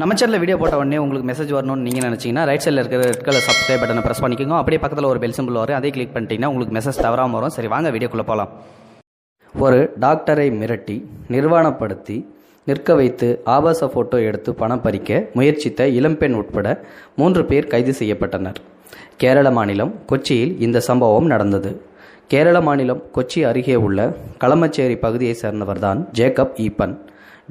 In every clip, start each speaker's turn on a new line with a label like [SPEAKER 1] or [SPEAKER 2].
[SPEAKER 1] நம்ம சேனலில் வீடியோ போட்ட உடனே உங்களுக்கு மெசேஜ் வரணும்னு நீங்கள் நினச்சிங்கன்னா ரைட் சைடில் இருக்கிற ரெட் கலர் சப்ஸ்கிரைப் பட்டனை ப்ரெஸ் பண்ணிக்கோங்க. அப்படியே பக்கத்தில் ஒரு பெல் சிம்பிள் வரும். அதை கிளிக் பண்ணிட்டீங்கன்னா உங்களுக்கு மெசேஜ் தவறாமல் வரும். சரி வாங்க வீடியோக்குள்ளே போகலாம் ஒரு டாக்டரை மிரட்டி நிர்வாணப்படுத்தி நிற்க வைத்து ஆபாச ஃபோட்டோ எடுத்து பணம் பறிக்க முயற்சித்த இளம்பெண் உட்பட மூன்று பேர் கைது செய்யப்பட்டனர். கேரள மாநிலம் கொச்சியில் இந்த சம்பவம் நடந்தது. கேரள மாநிலம் கொச்சி அருகே உள்ள களமச்சேரி பகுதியைச் சேர்ந்தவர்தான் ஜேக்கப் ஈப்பன்.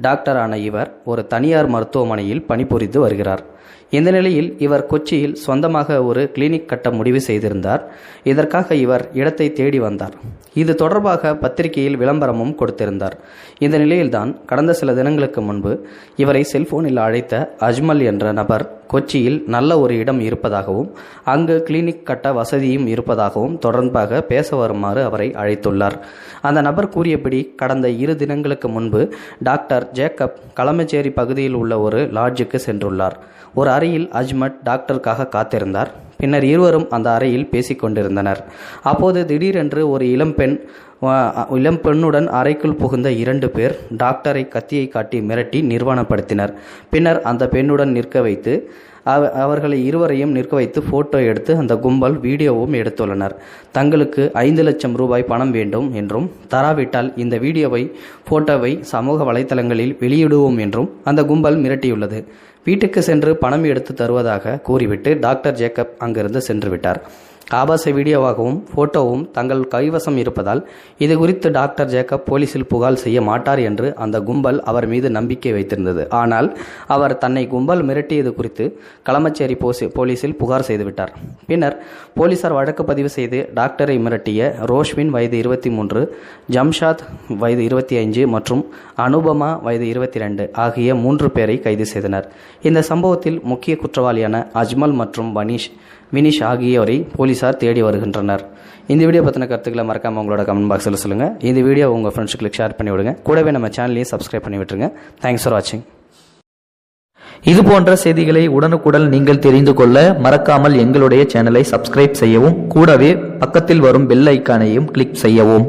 [SPEAKER 1] டாக்டரான இவர் ஒரு தனியார் மருத்துவமனையில் பணிபுரிந்து வருகிறார். இந்த நிலையில் இவர் கொச்சியில் சொந்தமாக ஒரு கிளினிக் கட்ட முடிவு செய்திருந்தார். இதற்காக இவர் இடத்தை தேடி வந்தார். இது தொடர்பாக பத்திரிகையில் விளம்பரமும் கொடுத்திருந்தார். இந்த நிலையில்தான் கடந்த சில தினங்களுக்கு முன்பு இவரை செல்போனில் அழைத்த அஜ்மல் என்ற நபர் கொச்சியில் நல்ல ஒரு இடம் இருப்பதாகவும் அங்கு கிளினிக் கட்ட வசதியும் இருப்பதாகவும் தொடர்பாக பேச வருமாறு அவரை அழைத்துள்ளார். அந்த நபர் கூறியபடி கடந்த இரு தினங்களுக்கு முன்பு டாக்டர் ஜேக்கப் களமச்சேரி பகுதியில் உள்ள ஒரு லாட்ஜுக்கு சென்றுள்ளார். ஒரு அறையில் அஜ்மத் டாக்டருக்காக காத்திருந்தார். பின்னர் இருவரும் அந்த அறையில் பேசிக் கொண்டிருந்தனர் அப்போது திடீரென்று ஒரு இளம்பெண் இளம் இளம்பெண்ணுடன் அறைக்குள் புகுந்த இரண்டு பேர் டாக்டரை கத்தியை காட்டி மிரட்டி நிர்வாணப்படுத்தினர். பின்னர் அந்த பெண்ணுடன் நிற்க வைத்து அவ- அவர்களை இருவரையும் நிற்க வைத்து போட்டோ எடுத்து அந்த கும்பல் வீடியோவும் எடுத்துள்ளனர். தங்களுக்கு ஐந்து லட்சம் ரூபாய் பணம் வேண்டும் என்றும் தராவிட்டால் இந்த வீடியோவை போட்டோவை சமூக வலைதளங்களில் வெளியிடுவோம் என்றும் அந்த கும்பல் மிரட்டியுள்ளது. வீட்டுக்கு சென்று பணம் எடுத்து தருவதாக கூறிவிட்டு டாக்டர் ஜேக்கப் அங்கிருந்து சென்று விட்டார். ஆபாச வீடியோவாகவும் போட்டோவும் தங்கள் கைவசம் இருப்பதால் இது குறித்து டாக்டர் ஜேக்கப் போலீசில் புகார் செய்ய மாட்டார் என்று அந்த கும்பல் அவர் மீது நம்பிக்கை வைத்திருந்தது. ஆனால் அவர் தன்னை கும்பல் மிரட்டியது குறித்து களமச்சேரி போசி போலீசில் புகார் செய்துவிட்டார். பின்னர் போலீசார் வழக்கு பதிவு செய்து டாக்டரை மிரட்டிய ரோஷ்வின் வயது இருபத்தி மூன்று ஜம்ஷாத் வயது இருபத்தி ஐந்து மற்றும் அனுபமா வயது இருபத்தி ரெண்டு ஆகிய மூன்று பேரை கைது செய்தனர். இந்த சம்பவத்தில் முக்கிய குற்றவாளியான அஜ்மல் மற்றும் வனீஷ் வினிஷ் ஆகியோரை போலீசார் தேடி வருகின்றனர். இந்த வீடியோ பற்றின கருத்துக்களை மறக்காம உங்களோட கமெண்ட் பாக்ஸில் சொல்லுங்கள் இந்த வீடியோ உங்கள் ஃப்ரெண்ட்ஸுக்கு ஷேர் பண்ணி விடுங்க. கூடவே நம்ம சேனலையும் சப்ஸ்கிரைப் பண்ணி விட்டுருங்க. தேங்க்ஸ் ஃபார் வாட்சிங்
[SPEAKER 2] இது போன்ற செய்திகளை உடனுக்குடன் நீங்கள் தெரிந்து கொள்ள மறக்காமல் எங்களுடைய சேனலை சப்ஸ்கிரைப் செய்யவும் கூடவே பக்கத்தில் வரும் பெல் ஐக்கானையும் கிளிக் செய்யவும்.